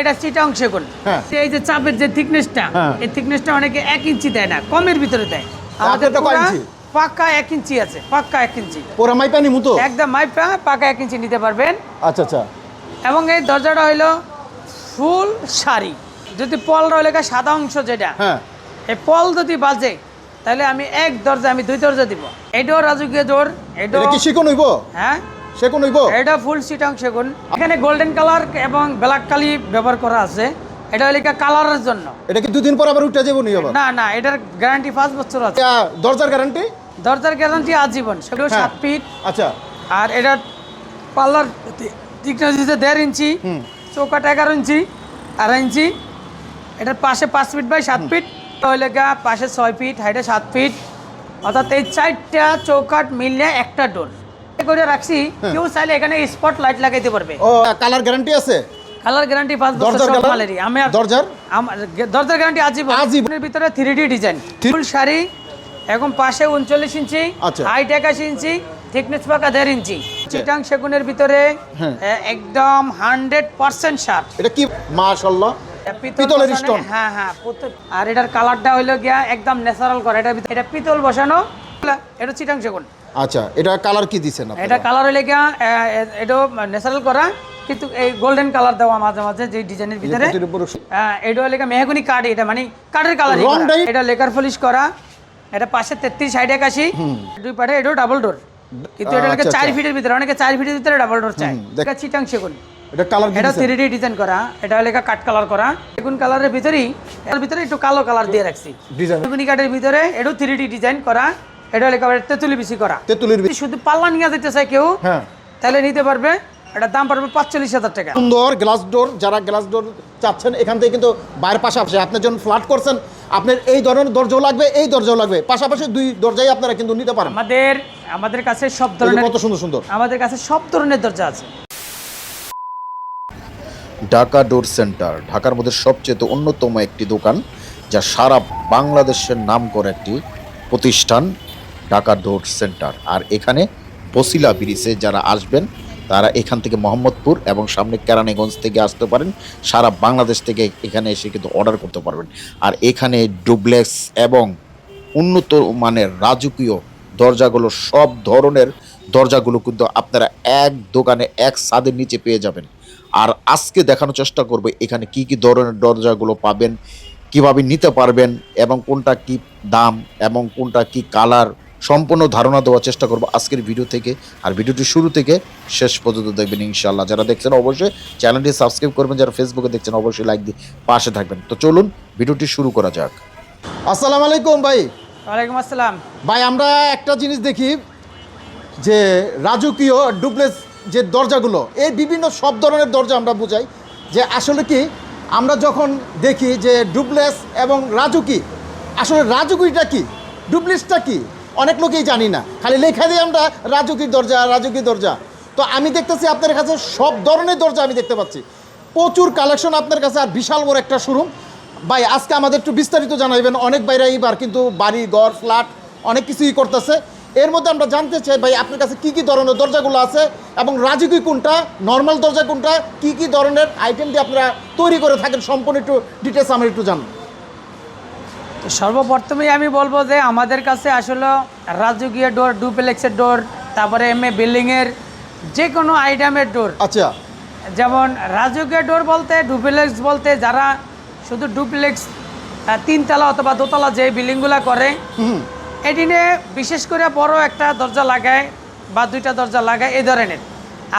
এটা চিটাং সেগুন। হ্যাঁ। এই যে চাপের যে থিকনেসটা হ্যাঁ। এই থিকনেসটা অনেকে এক ইঞ্চি দেয় না কমের ভিতরে দেয়। আমাদের কয় ইঞ্চি? পাক্কা এক ইঞ্চি আছে পাক্কা এক ইঞ্চি। পোড়া মাই পানি মুতো? একদম মাইপা পাকা এক ইঞ্চি নিতে পারবেন। আচ্ছা আচ্ছা। এবং এই দরজাটা হইল ফুল শাড়ি যদি পল রইলে সাদা অংশ যেটা হ্যাঁ। এই পল যদি বাজে তাহলে আমি এক দরজা আমি দুই দরজা দিব। এটাও রাজকীয় ডোর এটাও এটা কি শিকন হইব? হ্যাঁ? সেকন হইব? এটা ফুল সিটাং সেগুন। এখানে গোল্ডেন কালার এবং ব্ল্যাক কালি ব্যবহার করা আছে। এটা হলো কালারের জন্য। এটা কি দুদিন পর আবার উঠে যাব নি আবার? না না এটার গ্যারান্টি পাঁচ বছর আছে। দরজার গ্যারান্টি দরজার গ্যারান্টি আজীবন। সেগুলো হ্যাঁ। সাত ফিট আচ্ছা। আর এটা পাল্লার ঠিকঠাক দিতে দেড় ইঞ্চি। চৌকাট এগারো ইঞ্চি আড়াই ইঞ্চি। এটার পাশে পাঁচ ফিট বাই সাত ফিট হইলে গা পাশে ছয় ফিট হাইটে সাত ফিট অর্থাৎ এই চারটা চৌকাট মিললে একটা ডোর করে রাখছি হ্যাঁ। কেউ চাইলে এখানে স্পট লাইট লাগাইতে পারবে। ও কালার গ্যারান্টি আছে? কালার গ্যারান্টি পাঁচ বছর আমি দরজার? দরজার গ্যারান্টি আজীবন আজীবন। এর ভিতরে থ্রি ডি ডিজাইন ফুল শাড়ি এখন পাশে উনচল্লিশ ইঞ্চি আচ্ছা। হাইট একাশি ইঞ্চি থিকনেস পাকা দেড় ইঞ্চি। চিটাং সেগুনের ভিতরে হ্যাঁ। একদম হান্ড্রেড পার্সেন্ট শার্ট এটা কি? মাশাল্লাহ পিতলের স্টোন হ্যাঁ হ্যাঁ আর এটার কালারটা হইল গিয়া একদম ন্যাচারাল করা ভিতরে এটা পিতল বসানো। এটা চিটাং সেগুন। আচ্ছা এটা কালার কি দিছেন এটা কালার হইলে গিয়া এ, এ- ন্যাচারাল করা কিন্তু এই গোল্ডেন কালার দেওয়া মাঝে মাঝে যে ডিজাইনের ভিতরে এটা লেখা মেহগুনি কাঠ এটা মানে কাঠের কালার এটা। লেকার পলিশ করা এটা পাশে তেত্রিশ একাশি দুই পাটে এটাও ডাবল ডোর কিন্তু এটা আচ্ছা, চার আচ্ছা। ফিটের ভিতরে অনেকে চার ফিটের ভিতরে ডাবল ডোর চায়। হুম, এটা চিটাং সেগুন। এটা কালার এটা থ্রি ডি ডিজাইন করা এটা লেখা কাঠ কালার করা। সেগুন কালারের ভিতরেই এর ভিতরে একটু কালো কালার দিয়ে রাখছি। ডিজাইন কাঠের ভিতরে এটাও থ্রি ডি ডিজাইন করা। এটা লেখা তেতুলি বেশি করা। তেতুলির শুধু পাল্লা নিয়ে যেতে চায় কেউ হ্যাঁ। তাহলে নিতে পারবে। এটার দাম পড়বে পাঁচচল্লিশ হাজার টাকা। সুন্দর গ্লাস ডোর যারা গ্লাস ডোর চাচ্ছেন এখান থেকে কিন্তু বাইরের পাশাপাশি আপনি যখন ফ্ল্যাট করছেন আপনার এই ধরনের দরজাও লাগবে এই দরজাও লাগবে। পাশাপাশি দুই দরজাই আপনারা কিন্তু নিতে পারেন। আমাদের আমাদের কাছে সব ধরনের কত সুন্দর সুন্দর। আমাদের কাছে সব ধরনের দরজা আছে। ঢাকা ডোর সেন্টার ঢাকার মধ্যে সবচেয়ে অন্যতম একটি দোকান যা সারা বাংলাদেশের নাম করা একটি প্রতিষ্ঠান। ঢাকা ডোর সেন্টার। আর এখানে বসিলা ব্রিজে যারা আসবেন, তারা এখান থেকে মোহাম্মদপুর এবং সামনে কেরানীগঞ্জ থেকে আসতে পারেন। সারা বাংলাদেশ থেকে এখানে এসে কিন্তু অর্ডার করতে পারবেন। আর এখানে ডুপ্লেক্স এবং উন্নত মানের রাজকীয় দরজাগুলো সব ধরনের দরজাগুলো কিন্তু আপনারা এক দোকানে, এক ছাদের নিচে পেয়ে যাবেন। আর আজকে দেখানোর চেষ্টা করব এখানে কি কি ধরনের দরজাগুলো পাবেন, কীভাবে নিতে পারবেন এবং কোনটা কি দাম এবং কোনটা কি কালার সম্পূর্ণ ধারণা দেওয়ার চেষ্টা করব আজকের ভিডিও থেকে। আর ভিডিওটি শুরু থেকে শেষ পর্যন্ত দেখবেন ইনশাল্লাহ যারা দেখছেন অবশ্যই চ্যানেলটি সাবস্ক্রাইব করবেন যারা ফেসবুকে দেখছেন অবশ্যই লাইক দিয়ে পাশে থাকবেন। তো চলুন ভিডিওটি শুরু করা যাক। আসসালামু আলাইকুম ভাই। ওয়ালাইকুম আসসালাম। ভাই আমরা একটা জিনিস দেখি যে রাজকীয় ডুপ্লেস যে দরজাগুলো এই বিভিন্ন সব ধরনের দরজা আমরা বুঝাই যে আসলে কি আমরা যখন দেখি যে ডুপ্লেস এবং রাজুকি আসলে রাজুকিটা কি? ডুপ্লেসটা কি? অনেক লোকেই জানি না। খালি লেখা দিই আমরা রাজুকির দরজা রাজুকি দরজা। তো আমি দেখতেছি আপনার কাছে সব ধরনের দরজা আমি দেখতে পাচ্ছি। প্রচুর কালেকশন আপনার কাছে, আর বিশাল বড় একটা শোরুম ভাই, আজকে আমাদের একটু বিস্তারিত জানাইবেন। অনেক বাইরে এইবার কিন্তু বাড়ি, ঘর ফ্ল্যাট অনেক কিছুই করতেছে। এর মধ্যে আমরা জানতে চাই, ভাই, আপনার কাছে কি কি ধরনের দরজাগুলো আছে এবং রাজকীয় কোনটা নর্মাল দরজা কোনটা, কি কি ধরনের আইটেম দিয়ে আপনারা তৈরি করে থাকেন? সম্পূর্ণ একটু ডিটেলস আমরা একটু জান তো সর্বপ্রথমেই আমি বলব যে আমাদের কাছে আসলে রাজকীয় ডোর ডুপ্লেক্সের ডোর তারপরে এম এ বিল্ডিংয়ের যে কোনো আইটেমের ডোর আচ্ছা। যেমন রাজকীয় ডোর বলতে ডুপ্লেক্স বলতে যারা শুধু ডুপ্লেক্স তিনতলা অথবা দোতলা যে বিল্ডিংগুলো করে এটিনে বিশেষ করে বড় একটা দরজা লাগায় বা দুইটা দরজা লাগায় এই ধরনের।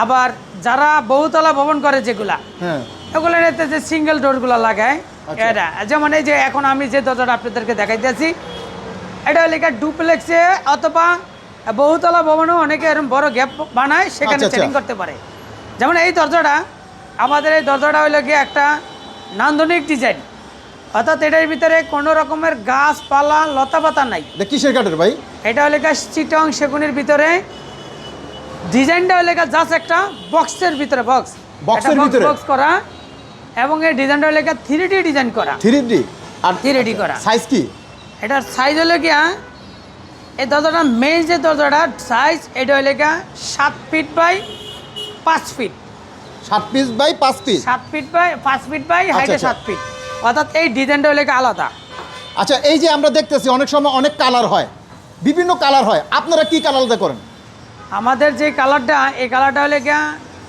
আবার যারা বহুতলা ভবন করে যেগুলা হ্যাঁ। এতে যে সিঙ্গেল ডোরগুলো লাগায়। এটা যেমন এই যে এখন আমি যে দরজাটা আপনাদেরকে দেখাইতেছি এটা লেখা ডুপ্লেক্সে অথবা বহুতলা ভবনেও অনেকে এরকম বড় গ্যাপ বানায় সেখানে আচ্ছা, আচ্ছা। সেটিং করতে পারে। যেমন এই দরজাটা আমাদের এই দরজাটা হইল গিয়ে একটা নান্দনিক ডিজাইন। অর্থাৎ এটার ভিতরে কোনো রকমের গাছপালা লতা পাতা নাই কিসের কাঠের ভাই? এটা হলে গা চিটং সেগুনের ভিতরে। ডিজাইনটা হলে গা জাস্ট একটা বক্সের ভিতরে বক্স বক্সের ভিতরে? বক্স করা। এবং এই ডিজাইনটা গা থ্রি ডি ডিজাইন করা। থ্রি ডি আর থ্রি ডি করা। সাইজ কি? এটার সাইজ হলে গিয়া এই দরজাটা মেন যে দরজাটার সাইজ এটা হলে গিয়া সাত ফিট বাই পাঁচ ফিট সাত পিস বাই পাঁচ পিস সাত ফিট বাই পাঁচ ফিট বাই হাইটে আচ্ছা। সাত ফিট অর্থাৎ এই ডিজাইনটা হলে আলাদা। আচ্ছা এই যে আমরা দেখতেছি অনেক সময় অনেক কালার হয়। বিভিন্ন কালার হয়। আপনারা কি কালারটা করেন? আমাদের যে কালারটা এই কালারটা হলে গিয়া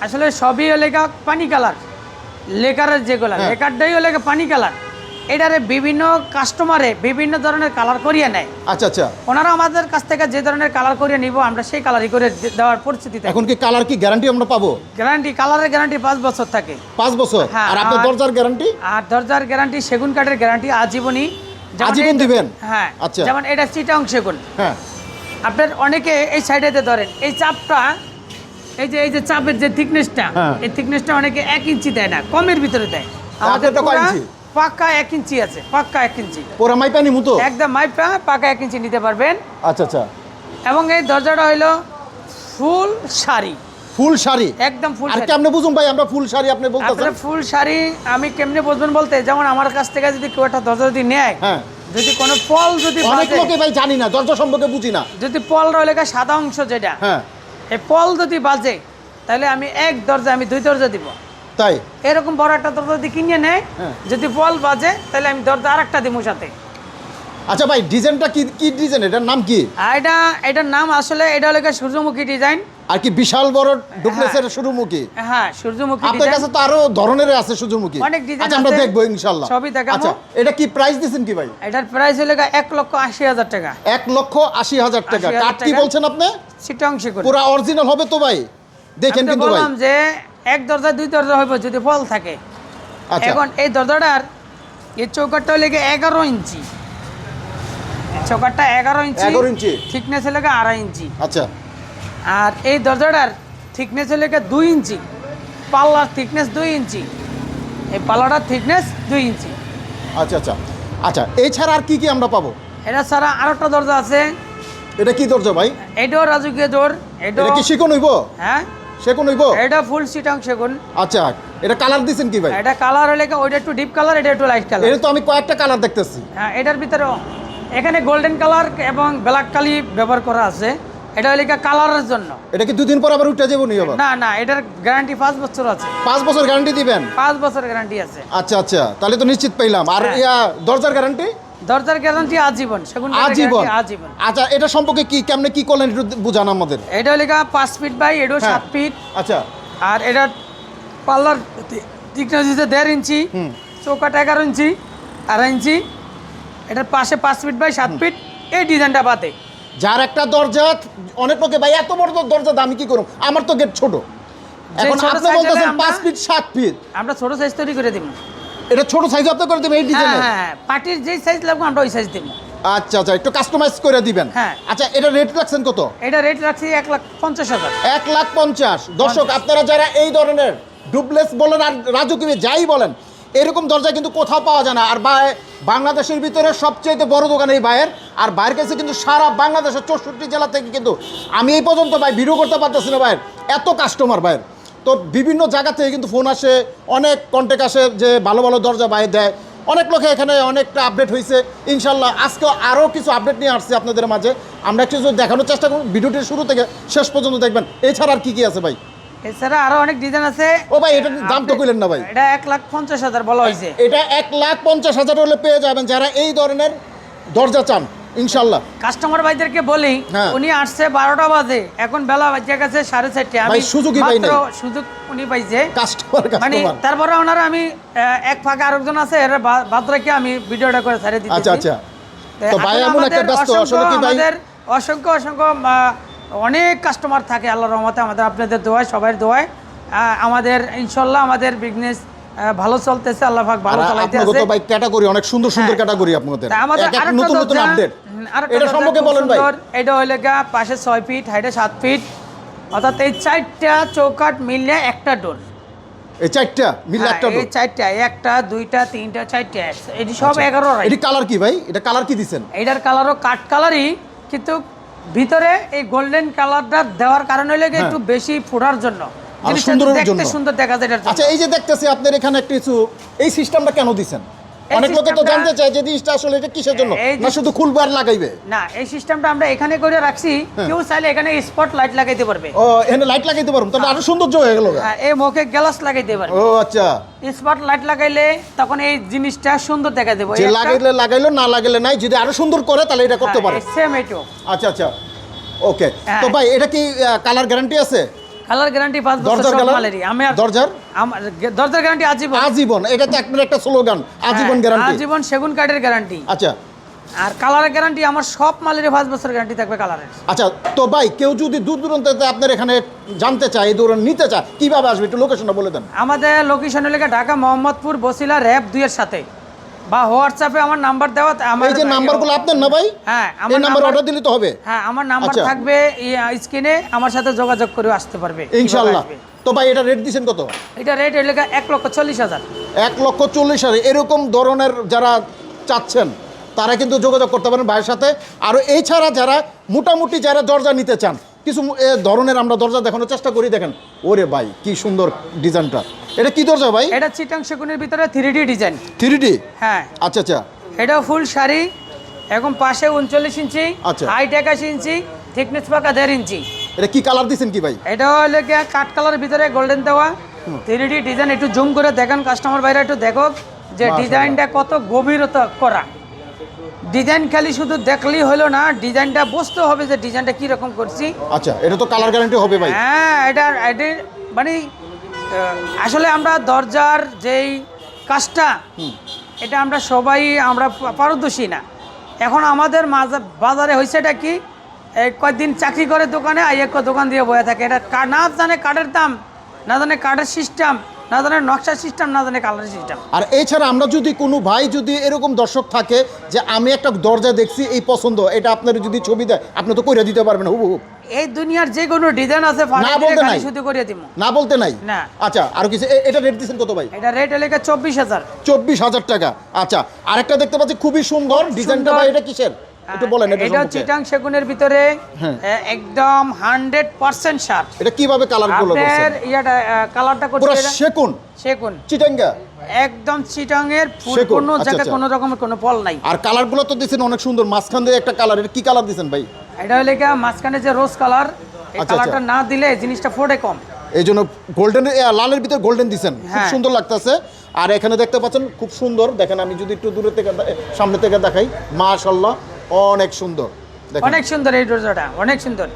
আসলে সবই হলে গিয়া পানি কালার লেকারের যেগুলো হ্যাঁ। লেকারটাই হলে পানি কালার। এটারে বিভিন্ন কাস্টমারে বিভিন্ন ধরনের কালার করিয়ে নেয়। আচ্ছা আচ্ছা। ওনারা আমাদের কাছ থেকে যে ধরনের কালার করিয়ে নিব আমরা সেই কালারই করে দেওয়ার পরিস্থিতি থাকে। এখন কি কালার কি গ্যারান্টি আমরা পাবো? গ্যারান্টি কালারের গ্যারান্টি পাঁচ বছর থাকে। পাঁচ বছর? হ্যাঁ, আর আপনার দরজার গ্যারান্টি আর দরজার গ্যারান্টি সেগুন কাঠের গ্যারান্টি আজীবনই আজীবন দিবেন? হ্যাঁ আচ্ছা। যেমন এটা চিটাং সেগুন। হ্যাঁ। আপনার অনেকে এই সাইডেতে ধরেন এই চাপটা এই যে এই যে চাপের যে থিকনেসটা হ্যাঁ। এই থিকনেসটা অনেকে এক ইঞ্চি দেয় না কমের ভিতরে দেয়। আমাদের পাক্কা এক ইঞ্চি আছে পাক্কা এক ইঞ্চি। মতো? একদম মাইপা পাকা এক ইঞ্চি নিতে পারবেন। আচ্ছা আচ্ছা। এবং এই দরজাটা হইল ফুল শাড়ি। ফুল শাড়ি? একদম ফুল আর কেমনে বুঝুন ভাই আমরা ফুল শাড়ি আপনি বলতেছেন আপনার ফুল শাড়ি আমি কেমনে বুঝবেন বলতে যেমন আমার কাছ থেকে যদি কেউ একটা দরজা যদি নেয় হ্যাঁ। যদি কোনো ফল যদি অনেক লোকে ভাই জানি না দরজা সম্পর্কে বুঝি না। যদি পল রইলে গা সাদা অংশ যেটা হ্যাঁ। এই পল যদি বাজে তাহলে আমি এক দরজা আমি দুই দরজা দিব। তাই? এরকম বড় একটা দরজা যদি কিনে নেয় হ্যাঁ। যদি পল বাজে তাহলে আমি দরজা আর একটা দিব সাথে। আচ্ছা ভাই ডিজাইনটা কি কি ডিজাইন? এটার নাম কি? এটা এটার নাম আসলে এটা হলো সূর্যমুখী ডিজাইন। আর কি বিশাল বড় ডুপ্লেসের সূর্যমুখী? হ্যাঁ সূর্যমুখী আপনার কাছে তো আরও ধরনের আছে সূর্যমুখী। অনেক design আচ্ছা আমরা। দেখব ইনশাল্লাহ সবই দেখাবো। আচ্ছা এটা কি প্রাইস দিচ্ছেন কি ভাই? এটার প্রাইস হলো গিয়ে এক লক্ষ আশি হাজার টাকা। এক লক্ষ আশি হাজার টাকা। 80,000 কাঠ কি বলছেন আপনি? সেটা করে পুরা অরিজিনাল হবে তো ভাই? দেখেন কিন্তু ভাই। বললাম যে এক দরজা দুই দরজা হইব যদি ফল থাকে। আচ্ছা। এখন এই দরজাটার এই চৌকাটটা হলে গিয়ে এগারো ইঞ্চি। এই চৌকাটটা এগারো ইঞ্চি। 11 ইঞ্চি। থিকনেস হলে গিয়ে আড়াই ইঞ্চি। আচ্ছা। আর এই দরজাটার থিকনেস হলে দুই ইঞ্চি। পাল্লার থিকনেস দুই ইঞ্চি। এই পাল্লাটার থিকনেস দুই ইঞ্চি। আচ্ছা আচ্ছা। আচ্ছা এছাড়া আর কি কি আমরা পাবো? এটা ছাড়া আর একটা দরজা আছে। এটা কি দরজা ভাই? এটাও রাজকীয় দোর এটা কি শিকন হইব? হ্যাঁ। সেকন হইব? এটা ফুল সিটাং সেগুন। আচ্ছা এটা কালার দিছেন কি ভাই? এটা কালার হলে ওইটা একটু ডিপ কালার এটা একটু লাইট কালার এটা তো আমি কয়েকটা কালার দেখতেছি। হ্যাঁ এটার ভিতরে এখানে গোল্ডেন কালার এবং ব্ল্যাক কালি ব্যবহার করা আছে। এটা হলে কালারের জন্য। এটা কি দুদিন পর আবার উঠে যাব নি আবার? না না এটার গ্যারান্টি পাঁচ বছর আছে। পাঁচ বছর গ্যারান্টি দিবেন? পাঁচ বছর গ্যারান্টি আছে। আচ্ছা আচ্ছা তাহলে তো নিশ্চিত পাইলাম। আর হ্যাঁ। ইয়া দরজার গ্যারান্টি দরজার গ্যারান্টি আজীবন সেগুন আজীবন? আজীবন। আচ্ছা এটা সম্পর্কে কি কেমনে কি করলেন একটু বুঝান আমাদের। এটা হলে পাঁচ ফিট বাই এটাও হ্যাঁ। সাত ফিট আচ্ছা। আর এটার পাল্লার thickness হচ্ছে দেড় ইঞ্চি। চৌকাট এগারো ইঞ্চি আড়াই ইঞ্চি। এটার পাশে পাঁচ ফিট বাই সাত ফিট এই ডিজাইনটা বাদে। যার একটা দরজা অনেক লোকে ভাই এত বড় দরজা দামি কি করুম আমার তো গেট ছোট। এখন আপনি বলতেছেন আমরা- পাঁচ ফিট সাত ফিট আমরা ছোট সাইজ তৈরি করে দিব। এটা ছোট সাইজ আপনি করে দেবেন এই হ্যাঁ ডিজাইনে হ্যাঁ পার্টির যেই সাইজ লাগবে আমরা ওই সাইজ দিব। আচ্ছা আচ্ছা একটু কাস্টমাইজ করে দিবেন। হ্যাঁ। আচ্ছা এটা রেট রাখছেন কত? এটা রেট রাখছি এক লাখ পঞ্চাশ হাজার। এক লাখ পঞ্চাশ। দর্শক আপনারা যারা এই ধরনের ডুপ্লেস বলেন আর রাজকীয় যাই বলেন এরকম দরজা কিন্তু কোথাও পাওয়া যায় না। আর বা বাংলাদেশের ভিতরে সবচেয়ে বড় দোকান এই ভাইয়ের আর বাইরের কাছে কিন্তু সারা বাংলাদেশের চৌষট্টি জেলা থেকে কিন্তু আমি এই পর্যন্ত ভাই ভিডিও করতে পারতেছি না ভাইয়ের। এত কাস্টমার ভাইয়ের। তো বিভিন্ন জায়গা থেকে কিন্তু ফোন আসে, অনেক কন্ট্যাক্ট আসে যে ভালো ভালো দরজা বাইরে দেয়। অনেক লোকে এখানে অনেকটা আপডেট হয়েছে ইনশাল্লাহ আজকে আরও কিছু আপডেট নিয়ে আসছে আপনাদের মাঝে। আমরা একটু দেখানোর চেষ্টা করব, ভিডিওটির শুরু থেকে শেষ পর্যন্ত দেখবেন। এছাড়া আর কী কী আছে ভাই? এছাড়া আরও অনেক ডিজাইন আছে। ও ভাই এটার দাম তো কইলেন না ভাই। এটা এক লাখ পঞ্চাশ হাজার বলা হয়েছে। এটা এক লাখ পঞ্চাশ হাজার হলে পেয়ে যাবেন যারা এই ধরনের দরজা চান ইনশাল্লাহ কাস্টমার ভাইদেরকে বলি হ্যাঁ। উনি আসছে বারোটা বাজে এখন বেলা বাজে গেছে সাড়ে চারটে। আমি সুযোগই পাই সুযোগ উনি পাইছে। কাস্টমার মানে তারপরে ওনারা আমি এক ফাঁকে আরেকজন আছে এর বাদ রেখে আমি ভিডিওটা করে ছাড়ে দিচ্ছি আচ্ছা আচ্ছা। তো ভাই এমন একটা ব্যস্ত আসলে কি ভাই? অসংখ্য অসংখ্য অনেক কাস্টমার থাকে আল্লাহ রহমতে আমাদের আপনাদের দোয়ায় সবার দোয়ায়। আমাদের ইনশাল্লাহ আমাদের বিজনেস ভালো চলতেছে আল্লাহ পাক ভালো চালাইতে আছে তো ভাই ক্যাটাগরি অনেক সুন্দর সুন্দর হ্যাঁ। ক্যাটাগরি আপনাদের। আমাদের নতুন নতুন আপডেট এটা সম্পর্কে বলেন ভাই। এটা হইলে গা পাশে ছয় ফিট হাইটে সাত ফিট অর্থাৎ এই চারটা চৌকাট মিললে একটা ডোর এই চারটা মিলে একটা হ্যাঁ, এই চারটা একটা দুইটা তিনটা চারটা এটি সব এগারো আচ্ছা। এটি কালার কি ভাই? এটা কালার কি দিছেন? এটার কালারও কাঠ কালারই কিন্তু ভিতরে এই গোল্ডেন কালারটা দেওয়ার কারণ হলো হ্যাঁ। একটু বেশি ফোটার জন্য। সুন্দর সুন্দর দেখা যায় আচ্ছা এই যে দেখতেছি আপনার এখানে একটা কিছু এই সিস্টেমটা কেন দিছেন? অনেক লোকে তো জানতে চায় যে জিনিসটা আসলে এটা কিসের জন্য? না শুধু খুলবে আর লাগাইবে? না এই সিস্টেমটা আমরা এখানে করে রাখছি। হ্যাঁ। কেউ চাইলে এখানে স্পট লাইট লাগাইতে পারবে। ও এখানে লাইট লাগাইতে পারব। তাহলে আরও সৌন্দর্য হয়ে গেল হ্যাঁ, এই মুখে গ্লাস লাগাইতে পারবে। ও আচ্ছা। স্পট লাইট লাগাইলে তখন এই জিনিসটা সুন্দর দেখা দেবো। যে লাগাইলে লাগাইলো না লাগাইলে নাই। যদি আরও সুন্দর করে তাহলে এটা করতে পারে। সেম এইটো আচ্ছা আচ্ছা। ওকে হ্যাঁ। তো ভাই এটা কি কালার গ্যারান্টি আছে? কালার গ্যারান্টি পাঁচ বছর দরজার সব মালেরই। আমি দরজার? দরজার গ্যারান্টি আজীবন। আজীবন এটা তো আপনার একটা স্লোগান আজীবন হ্যাঁ, গ্যারান্টি আজীবন সেগুন কাঠের গ্যারান্টি আচ্ছা। আর কালারের গ্যারান্টি আমার সব মালের পাঁচ বছর গ্যারান্টি থাকবে কালারের। আচ্ছা তো ভাই কেউ যদি দূর দূরান্তে আপনার এখানে জানতে চায় এই ধরুন নিতে চায় কীভাবে আসবে? একটু লোকেশনটা বলে দেন। আমাদের লোকেশন হলে ঢাকা মোহাম্মদপুর বসিলা র্যাব দুইয়ের সাথে। বা হোয়াটসঅ্যাপে আমার নাম্বার দেওয়া আমার এই যে নাম্বারগুলো আপনার না ভাই? হ্যাঁ আমার নাম্বার অর্ডার দিলে তো হবে। হ্যাঁ আমার নাম্বার আচ্ছা। থাকবে স্ক্রিনে আমার সাথে যোগাযোগ করে আসতে পারবে। আসবে। তো ভাই এটা রেট দিচ্ছেন কত? এটা রেট হলে এক লক্ষ চল্লিশ হাজার। এক লক্ষ চল্লিশ হাজার। এরকম ধরনের যারা চাচ্ছেন তারা কিন্তু যোগাযোগ করতে পারেন ভাইয়ের সাথে। আর এছাড়া যারা মোটামুটি যারা দরজা নিতে চান কিছু ধরনের আমরা দরজা দেখানোর চেষ্টা করি দেখেন। ওরে ভাই কি সুন্দর ডিজাইনটা। এটা কি দরজা ভাই? এটা চিটাং সেগুনের ভিতরে থ্রি ডিজাইন থ্রি হ্যাঁ। আচ্ছা আচ্ছা। এটা ফুল শাড়ি এখন পাশে উনচল্লিশ ইঞ্চি আচ্ছা। হাইট একাশি ইঞ্চি থিকনেস পাকা দেড় ইঞ্চি। এটা কি কালার দিচ্ছেন কি ভাই? এটা হলে কাঠ কালার ভিতরে গোল্ডেন দেওয়া। থ্রি ডিজাইন একটু জুম করে দেখেন কাস্টমার বাইরে একটু দেখো যে ডিজাইনটা কত গভীরতা করা। ডিজাইন খালি শুধু দেখলেই হলো না ডিজাইনটা বুঝতে হবে যে ডিজাইনটা কীরকম করছি। আচ্ছা এটা তো কালার গ্যারান্টি হবে ভাই। হ্যাঁ এটা মানে আসলে আমরা দরজার যেই কাজটা এটা আমরা সবাই আমরা পারদর্শী না। এখন আমাদের বাজারে হয়েছে এটা কি কয়েকদিন চাকরি করে দোকানে আই এক দোকান দিয়ে বয়ে থাকে। এটা না জানে কাঠের দাম না জানে কাঠের সিস্টেম না জানে নকশা সিস্টেম না জানে কালার সিস্টেম। আর এছাড়া আমরা যদি কোনো ভাই যদি এরকম দর্শক থাকে যে আমি একটা দরজা দেখছি এই পছন্দ এটা আপনার যদি ছবি দেয় আপনি তো করে দিতে পারবেন হুবু হুব এই দুনিয়ার যে কোনো ডিজাইন আছে না বলতে নাই। শুধু করিয়ে দিব না বলতে নাই? না। আচ্ছা আর কিছু এটা রেট দিচ্ছেন কত ভাই? এটা রেট হাজার। চব্বিশ হাজার টাকা। আচ্ছা আরেকটা দেখতে পাচ্ছি খুবই সুন্দর ডিজাইনটা ভাই এটা কিসের? একটু বলেন এটা এটা চিটাং সেগুনের ভিতরে হ্যাঁ। একদম হান্ড্রেড পার্সেন্ট শার্ট এটা কীভাবে কালারগুলো আপনার করছেন ইয়াটা কালারটা পুরো করছে এটা- সেকুন সেগুন। চিটাঙ্গা। একদম চিটাং এর সেগুন, কোনো আচ্ছা, জায়গায় আচ্ছা। কোনো রকমের কোনো ফল নাই। আর কালারগুলো তো দিচ্ছেন অনেক সুন্দর। মাঝখান দিয়ে একটা কালার এটা কি কালার দিচ্ছেন ভাই? এটা হলে গিয়া মাঝখানে যে রোজ কালার এই আচ্ছা, কালারটা আচ্ছা। না দিলে জিনিসটা ফোটে কম। এই জন্য গোল্ডেন লালের ভিতরে গোল্ডেন দিচ্ছেন খুব হ্যাঁ। সুন্দর লাগতেছে। আর এখানে দেখতে পাচ্ছেন খুব সুন্দর। দেখেন আমি যদি একটু দূরে থেকে সামনে থেকে দেখাই মাশাল্লাহ অনেক সুন্দর। অনেক সুন্দর এই দরজাটা অনেক সুন্দর।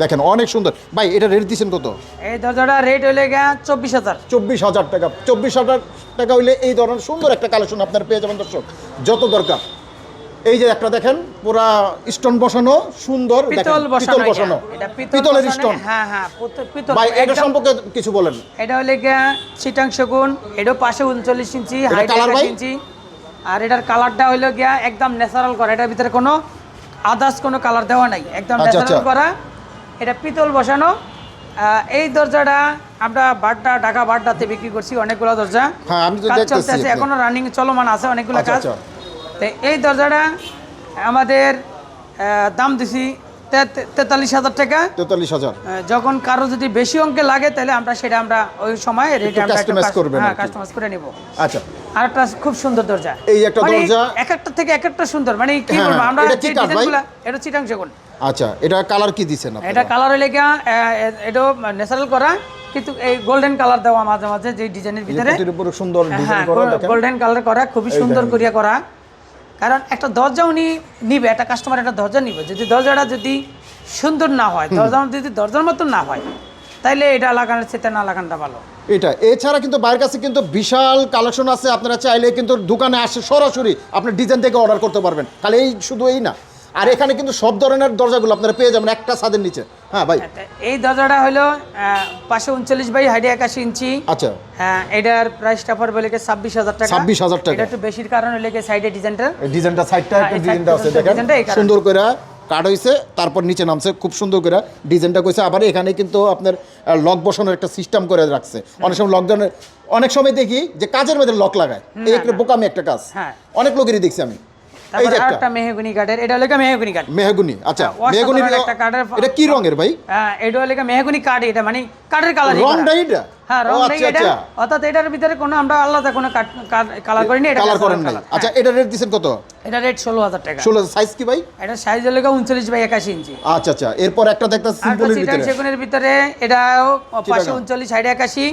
দেখেন অনেক সুন্দর। ভাই এটা রেট দিচ্ছেন কত? এই দরজাটা রেট হলে গিয়া চব্বিশ হাজার। চব্বিশ হাজার টাকা। চব্বিশ হাজার টাকা হইলে এই ধরনের সুন্দর একটা কালেকশন আপনার পেয়ে যাবেন দর্শক। যত দরকার। এই যে একটা দেখেন পুরা স্টোন বসানো সুন্দর পিতল বসানো পিতলের স্টোন হ্যাঁ হ্যাঁ ভাই এটা সম্পর্কে কিছু বলেন। এটা হলে চিটাং পাশে উনচল্লিশ ইঞ্চি? ইঞ্চি। আর এটার কালারটা হইল গিয়া একদম ন্যাচারাল করা এটার ভিতরে কোনো আদার্স কোনো কালার দেওয়া নাই। একদম আচ্ছা, ন্যাচারাল আচ্ছা। করা। এটা পিতল বসানো। এই দরজাটা আমরা বাড্ডা ঢাকা বাড্ডাতে বিক্রি করছি অনেকগুলো দরজা। হ্যাঁ, কাজ চলতেছে এখনও রানিং চলমান আছে অনেকগুলো আচ্ছা, কাজ। আচ্ছা। তো এই দরজাটা আমাদের দাম দিছি তেতাল্লিশ হাজার টাকা। তেতাল্লিশ হাজার। যখন কারও যদি বেশি অঙ্কে লাগে তাহলে আমরা সেটা আমরা ওই সময় করবেন হ্যাঁ কাস্টমাইজ করে নিব। আচ্ছা। আর একটা খুব সুন্দর দরজা। এই একটা মানে দরজা- এক একটা থেকে এক একটা সুন্দর। মানে কি হ্যাঁ, বলব আমরা এটা যে ডিজাইনগুলো এটা চিটাং সেগুন। আচ্ছা এটা কালার কি দিচ্ছেন আপনারা? এটা কালার হলে গিয়া এটা ন্যাচারাল করা কিন্তু এই গোল্ডেন কালার দেওয়া মাঝে মাঝে যে ডিজাইনের ভিতরে সুন্দর হ্যাঁ ডিজাইন করা গোল্ডেন কালার করা খুবই সুন্দর করিয়া করা। কারণ একটা দরজা উনি নিবে একটা কাস্টমার একটা দরজা নিবে। যদি দরজাটা যদি সুন্দর না হয় দরজা যদি দরজার মতো না হয় তাইলে এটা লাগানোর সেটা না লাগানোটা ভালো। এটা এছাড়া কিন্তু বাইরের কাছে কিন্তু বিশাল কালেকশন আছে আপনারা চাইলে কিন্তু দোকানে আসে সরাসরি আপনি ডিজাইন থেকে অর্ডার করতে পারবেন। তাহলে এই শুধু এই না। আর এখানে কিন্তু সব ধরনের দরজাগুলো আপনারা পেয়ে যাবেন একটা ছাদের নিচে। হ্যাঁ ভাই। এই দরজাটা হলো পাঁচশো উনচল্লিশ বাই হাইডে একাশি ইঞ্চি। আচ্ছা। হ্যাঁ এটার প্রাইসটা পড়বে লেগে ছাব্বিশ হাজার টাকা। 26,000 টাকা। এটা একটু বেশির কারণে লেগে সাইডে ডিজাইনটা। ডিজাইনটা সাইডটা হ্যাঁ, একটু ডিজাইনটা আছে দেখেন। সুন্দর করে কাট হয়েছে তারপর নিচে নামছে খুব সুন্দর করে ডিজাইনটা করেছে আবার এখানে কিন্তু আপনার লক বসানোর একটা সিস্টেম করে রাখছে। অনেক সময় লকডাউনের অনেক সময় দেখি যে কাজের মধ্যে লক লাগায়। এই একটা বোকামি একটা কাজ। হ্যাঁ। অনেক লোকেরই দেখছি আমি। এই তারপর যে একটা। একটা মেহগুনি কাঠের এটা হলো মেহগুনি কাঠ। মেহগুনি আচ্ছা মেহগুনি একটা কাঠের এটা কি রঙের ভাই? এটা হলো মেহগুনি কাঠ এটা মানে কাঠের কালার রংটা এটা? হ্যাঁ ও, এটা অর্থাৎ এটার ভিতরে কোনো আমরা আলাদা কোনো কালার করিনি এটা কালার করেন নাই। আচ্ছা এটা রেট দিচ্ছেন কত? এটা রেট ষোলো হাজার টাকা। ষোলো সাইজ কি ভাই? এটা সাইজ হলো উনচল্লিশ বাই একাশি ইঞ্চি। আচ্ছা আচ্ছা এরপর একটা দেখতে সিম্পলের ভিতরে। সেগুনের ভিতরে এটাও পাশে চিটাগাং। উনচল্লিশ সাইডে একাশি।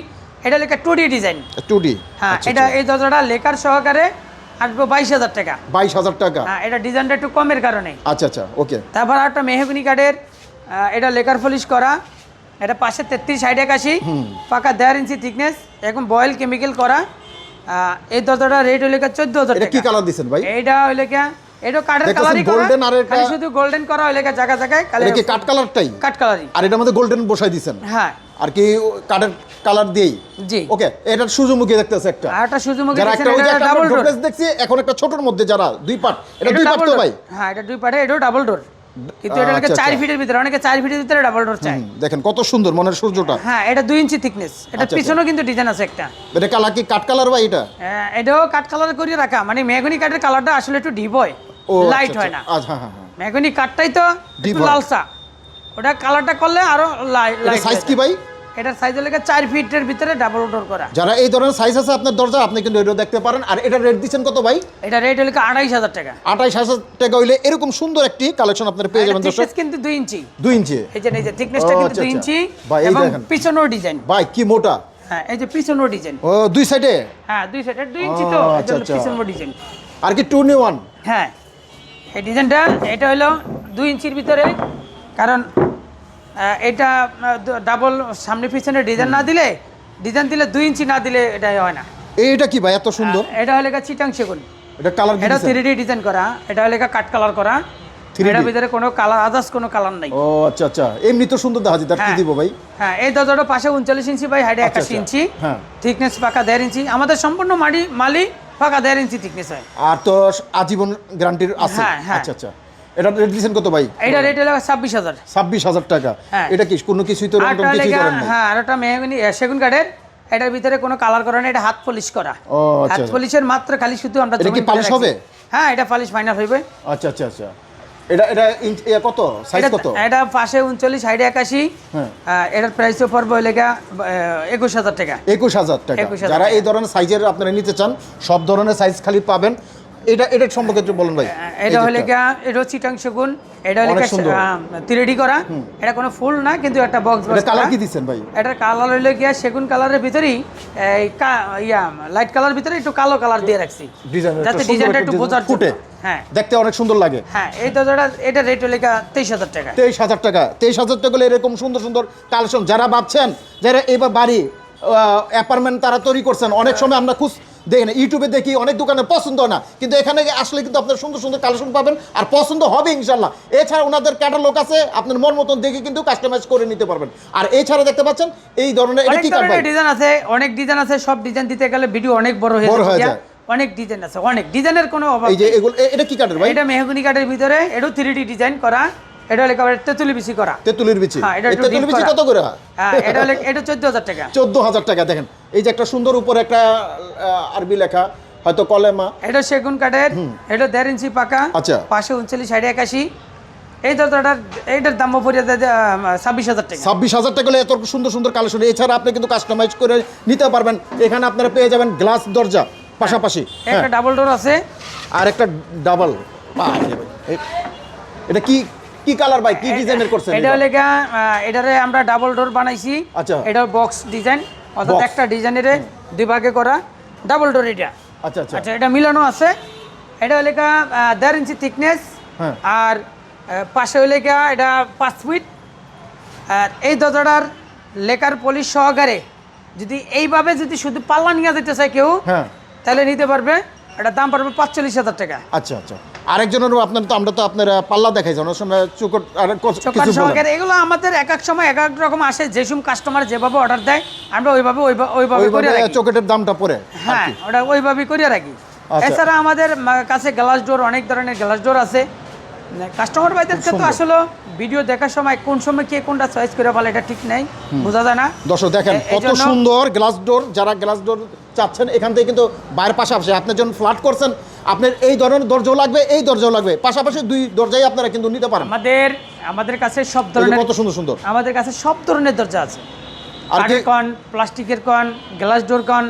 এটা লেখা two D design two D হ্যাঁ এটা এই দরজাটা লেখার সহকারে আসবে বাইশ হাজার টাকা। বাইশ হাজার টাকা। হ্যাঁ এটা ডিজাইনটা একটু কমের কারণে। আচ্ছা আচ্ছা ওকে। তারপর একটা মেহগুনি কাঠের এটা লেকার পলিশ করা। এটা পাশে তেত্রিশ সাইড একাশি পাকা দেড় ইঞ্চি থিকনেস এখন বয়েল কেমিক্যাল করা। এই দরজাটা রেট হইলে চোদ্দ হাজার এটা কি কালার দিচ্ছেন ভাই? এইটা হইলে এটা কাঠের কালারই golden আর এটা- শুধু গোল্ডেন করা হইলে জায়গা জায়গায় এটা কি কাঠ কালারটাই কাঠ কালারই আর এটার মধ্যে গোল্ডেন বসাই দিছেন? হ্যাঁ। আর কি কাঠের কালার দিয়েই? জি। ওকে এটার সূর্যমুখী দেখতেছে একটা। আর একটা সুজুমুখী যারা একটা ওই যে একটা ডাবল ডোর দেখছি এখন একটা ছোটর মধ্যে যারা দুই পার্ট এটা দুই পার্ট তো ভাই? হ্যাঁ এটা দুই পাটে এটাও ডাবল ডোর কিন্তু এটা আচ্ছা, চার আচ্ছা। ফিটের ভিতরে অনেকে চার ফিটের ভিতরে ডাবল ডোর চাই দেখেন কত সুন্দর মনের সূর্যটা। হ্যাঁ এটা দুই ইঞ্চি থিকনেস এটা আচ্ছা, পিছনেও কিন্তু ডিজাইন আছে একটা। এটা কালার কি কাঠ কালার ভাই এটা? হ্যাঁ, এটাও কাঠ কালার করিয়ে রাখা। মানে মেহগনি কাঠের কালারটা আসলে একটু ডিপ হয়। লাইট আচ্ছা, হয় না। আচ্ছা, আচ্ছা হ্যাঁ হ্যাঁ। মেহগনি কাঠটাই তো একটু লালসা। ওটা কালারটা করলে আরও লাইট এটা সাইজ কি ভাই? এটার সাইজ লেগে চার ফিটের ভিতরে ডাবল ডোর করা। যারা এই ধরনের সাইজ আছে আপনার দরজা আপনি কিন্তু এটাও দেখতে পারেন। আর এটা রেট দিচ্ছেন কত ভাই? এটা রেট হলে আড়াইশ হাজার টাকা। আঠাইশ হাজার টাকা হইলে এরকম সুন্দর একটি কালেকশন আপনার পেয়ে যাবেন দর্শক। কিন্তু দুই ইঞ্চি। দুই ইঞ্চি। এই যে এই যে থিকনেসটা কিন্তু আচ্ছা, দুই আচ্ছা। ইঞ্চি এবং। পিছনেও ডিজাইন ভাই কি মোটা। হ্যাঁ এই যে পিছনেও ডিজাইন ও দুই সাইডে হ্যাঁ দুই সাইড দুই ইঞ্চি তো আচ্ছা। পিছনেও ডিজাইন আর কি টু নিউ ওয়ান হ্যাঁ এই ডিজাইনটা এটা হলো দুই ইঞ্চির ভিতরে কারণ এটা ডাবল সামনে পিছনে ডিজাইন না দিলে ডিজাইন দিলে দুই ইঞ্চি না দিলে এটা হয় না। এইটা কি ভাই এত সুন্দর? এটা হলে চিটাং সেগুন। এটা কালার এটা থ্রি ডি ডিজাইন করা এটা হলে কাট কালার করা। 3D এটার ভিতরে কোনো কালার আদার্স কোনো কালার নাই। ও আচ্ছা আচ্ছা। এমনি তো সুন্দর দেখা যায় তার কি হ্যাঁ। দিব ভাই? হ্যাঁ এই দরজাটা পাশে উনচল্লিশ ইঞ্চি বাই হাইটে আচ্ছা, একাশি আচ্ছা। ইঞ্চি। হ্যাঁ। থিকনেস পাকা দেড় ইঞ্চি। আমাদের সম্পূর্ণ মাটি মালি পাকা দেড় ইঞ্চি থিকনেস হয়। আর তো আজীবন গ্যারান্টির আছে? হ্যাঁ, হ্যাঁ। আচ্ছা আচ্ছা। এটা রেট দিয়েছেন কত ভাই? এইটা রেট হলো ছাব্বিশ হাজার। ছাব্বিশ হাজার টাকা। হ্যাঁ। এটা কি কোনো কিছুই তো রং টং আরটা কিছুই লেগা করেন নাই? হ্যাঁ আর একটা মেহগনি সেগুন কাঠের। এটার ভিতরে কোনো কালার করা নেই এটা হাত পলিশ করা। ও আচ্ছা হাত পলিশের মাত্র খালি শুধু আমরা এটা কি পালিশ। হবে? হ্যাঁ এটা পালিশ ফাইনাল হইবে। আচ্ছা আচ্ছা আচ্ছা। এটা এটা ইঞ্চ এ কত? সাইজ কত? এটা পাশে উনচল্লিশ সাইডে একাশি। হ্যাঁ। এটার প্রাইস পড়বে হইলে গা একুশ হাজার টাকা। একুশ হাজার টাকা। 21,000 যারা এই ধরনের সাইজের আপনারা নিতে চান সব ধরনের সাইজ খালি পাবেন। এটা এটা সম্পর্কে একটু বলুন ভাই। এটা হলে। গা এটা চিটাং সেগুন এটা হলে অনেক করা। এটা কোনো ফুল না কিন্তু একটা বক্স এটা কালার কি দিচ্ছেন ভাই? এটার কালার হইলে গিয়া সেগুন কালারের ভিতরেই এই ইয়া লাইট কালার ভিতরে একটু কালো কালার দিয়ে রাখছি। ডিজাইন যাতে ডিজাইনটা একটু বোঝার ফুটে। হ্যাঁ। দেখতে অনেক সুন্দর লাগে। হ্যাঁ এই দরজাটা এটা রেট হলে তেইশ হাজার টাকা। তেইশ হাজার টাকা। তেইশ হাজার টাকা হলে এরকম সুন্দর সুন্দর কালেকশন যারা ভাবছেন যারা এবার বাড়ি অ্যাপার্টমেন্ট তারা তৈরি করছেন অনেক সময় আমরা খুব দেখি না ইউটিউবে দেখি অনেক দোকানে পছন্দ হয় না কিন্তু এখানে আসলে কিন্তু আপনার সুন্দর সুন্দর কালেকশন পাবেন আর পছন্দ হবে ইনশাল্লাহ এছাড়া ওনাদের ক্যাটালগ আছে আপনার মন মতন দেখে কিন্তু কাস্টমাইজ করে নিতে পারবেন। আর এছাড়া দেখতে পাচ্ছেন এই ধরনের এটা কি ডিজাইন আছে অনেক ডিজাইন আছে সব ডিজাইন দিতে গেলে ভিডিও অনেক বড় হয়ে যায়। অনেক ডিজাইন আছে অনেক। ডিজাইনের কোনো অভাব এই যে। এগুলো এটা কি কাঠের ভাই? এটা মেহগুনি কাঠের ভিতরে এটাও থ্রি ডিজাইন করা। এটা হলে একেবারে তেঁতুলি বিসি করা। তেঁতুলির বিচি? হ্যাঁ, এটা deep বিচি কত করে হ্যাঁ? এটা হলে এটা চোদ্দ হাজার টাকা। চোদ্দ হাজার টাকা দেখেন এই যে একটা সুন্দর উপরে একটা আরবি লেখা হয়তো কলেমা। এটা সেগুন কাঠের এটা দেড় ইঞ্চি পাকা আচ্ছা। পাশে উনচল্লিশ সাইডে একাশি। এই দরজাটার এইটার দাম পড়ে ছাব্বিশ হাজার টাকা। ছাব্বিশ হাজার টাকা হলে এত সুন্দর সুন্দর কালেকশন। এছাড়া আপনি কিন্তু কাস্টমাইজ করে নিতে পারবেন। এখানে আপনারা পেয়ে যাবেন গ্লাস দরজা পাশাপাশি। হ্যাঁ। একটা ডাবল ডোর আছে। আর একটা ডাবল এটা কি কি কালার ভাই? কি ডিজাইনের করছেন এটা হলে গা এটারে আমরা ডাবল ডোর বানাইছি। আচ্ছা। এটা বক্স ডিজাইন অর্থাৎ একটা ডিজাইনের দুই ভাগে করা ডাবল ডোর এটা। আচ্ছা আচ্ছা। আচ্ছা এটা মিলানো আছে। এটা হলে আহ, দেড় ইঞ্চি থিকনেস হ্যাঁ। আর পাশে হলে গা এটা পাঁচ ফিট আর এই দরজাটার লেকার পলিশ সহকারে যদি এইভাবে যদি শুধু পাল্লা নিয়ে যেতে চায় কেউ হ্যাঁ। তাহলে নিতে পারবে। এটা দাম পড়বে পাঁচচল্লিশ হাজার টাকা। আচ্ছা আচ্ছা। আরেকজনেরও আপনার তো আমরা তো আপনার পাল্লা দেখাই যান সময় চুকট আর কিছু এগুলো আমাদের এক এক সময় এক এক রকম আসে যে সব কাস্টমার যেভাবে অর্ডার দেয় আমরা ওইভাবে ওইভাবে করে রাখি। চকেটের দামটা পড়ে হ্যাঁ ওটা ওইভাবে করে রাখি। আচ্ছা। এছাড়া আমাদের কাছে গ্লাস ডোর অনেক ধরনের গ্লাস ডোর আছে। কাস্টমার ভাইদের তো আসলে ভিডিও দেখার সময় কোন সময় কে কোনটা চয়েস করে বলে এটা ঠিক নাই বোঝা যায় না। দর্শক দেখেন কত সুন্দর গ্লাস ডোর যারা গ্লাস ডোর চাচ্ছেন এখান থেকে কিন্তু বাইরের পাশাপাশি আপনি যখন ফ্ল্যাট করছেন আপনার এই ধরনের দরজাও লাগবে এই দরজাও লাগবে। পাশাপাশি দুই দরজাই আপনারা কিন্তু নিতে পারেন। আমাদের আমাদের কাছে সব ধরনের কত সুন্দর সুন্দর। আমাদের কাছে সব ধরনের দরজা আছে। আর কন প্লাস্টিকের কন গ্লাস ডোর কন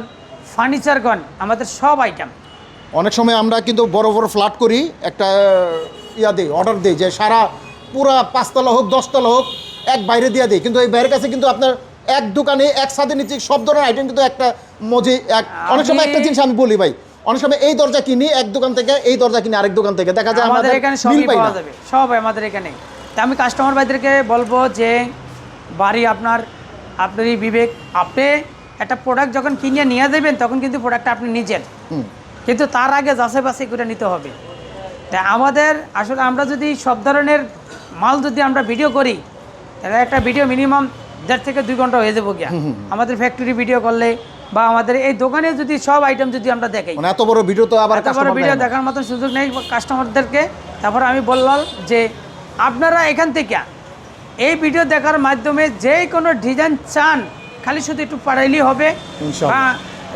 ফার্নিচার কন আমাদের সব আইটেম অনেক সময় আমরা কিন্তু বড় বড় ফ্ল্যাট করি একটা ইয়া দিই অর্ডার দিই যে সারা পুরা পাঁচতলা হোক দশতলা হোক এক বাইরে দিয়ে দিই। কিন্তু এই বাইরের কাছে কিন্তু আপনার এক দোকানে এক সাথে নিচে সব ধরনের আইটেম কিন্তু একটা মজে এক অনেক সময় একটা জিনিস আমি বলি ভাই অনেক সময় এই দরজা কিনি এক দোকান থেকে এই দরজা কিনি আরেক দোকান থেকে। দেখা যায় আমাদের এখানে সবই পাওয়া যাবে। সব আমাদের এখানে। তা আমি কাস্টমার ভাইদেরকে বলব যে বাড়ি আপনার আপনারই বিবেক। আপনি একটা প্রোডাক্ট যখন কিনে নিয়ে দেবেন তখন কিন্তু প্রোডাক্টটা আপনি নিজের। কিন্তু তার আগে যাচাই বাছাই করে নিতে হবে। তা আমাদের আসলে আমরা যদি সব ধরনের মাল যদি আমরা ভিডিও করি তাহলে একটা ভিডিও মিনিমাম দেড় থেকে দুই ঘণ্টা হয়ে যাব গিয়া। আমাদের ফ্যাক্টরি ভিডিও করলে বা আমাদের এই দোকানে যদি সব আইটেম যদি আমরা দেখাই। মানে এত বড় ভিডিও তো আবার এত বড় ভিডিও দেখার মতন সুযোগ নেই কাস্টমারদেরকে তারপর আমি বললাম যে আপনারা এখান থেকে এই ভিডিও দেখার মাধ্যমে যে কোনো ডিজাইন চান খালি শুধু একটু পাঠাইলেই হবে। বা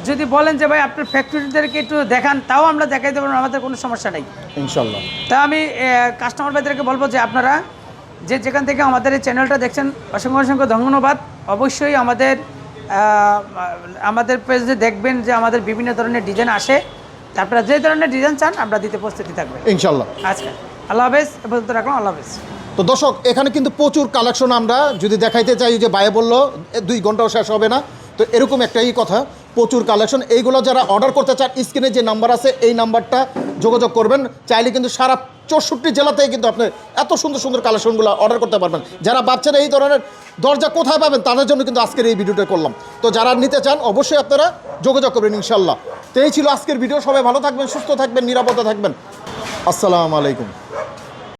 যদি বলেন যে ভাই আপনার ফ্যাক্টরিদেরকে একটু দেখান তাও আমরা দেখাই দেবো আমাদের কোনো সমস্যা নেই। ইনশাল্লাহ। তা আমি কাস্টমার ভাইদেরকে বলব যে আপনারা যে যেখান থেকে আমাদের এই চ্যানেলটা দেখছেন অসংখ্য অসংখ্য ধন্যবাদ। অবশ্যই আমাদের আমাদের পেজে দেখবেন যে আমাদের বিভিন্ন ধরনের ডিজাইন আসে। আপনারা যে ধরনের ডিজাইন চান আমরা দিতে প্রস্তুতি থাকবে। ইনশাল্লাহ আচ্ছা আল্লাহ হাফেজ এ পর্যন্ত রাখলাম আল্লাহ হাফেজ। তো দর্শক এখানে কিন্তু প্রচুর কালেকশন আমরা যদি দেখাইতে চাই যে বায়ে বলল দুই ঘন্টাও শেষ হবে না। তো এরকম একটাই কথা প্রচুর কালেকশন এইগুলো যারা অর্ডার করতে চান স্ক্রিনে যে নাম্বার আছে, এই নাম্বারটা যোগাযোগ করবেন। চাইলে কিন্তু সারা চৌষট্টি জেলাতেই কিন্তু আপনি এত সুন্দর সুন্দর কালেকশনগুলো অর্ডার করতে পারবেন। যারা ভাবছেন এই ধরনের দরজা কোথায় পাবেন, তাদের জন্য কিন্তু আজকের এই ভিডিওটা করলাম। তো যারা নিতে চান, অবশ্যই আপনারা যোগাযোগ করবেন ইনশাল্লাহ তো এই ছিল আজকের ভিডিও সবাই ভালো থাকবেন, সুস্থ থাকবেন, নিরাপদে থাকবেন। আসসালামু আলাইকুম।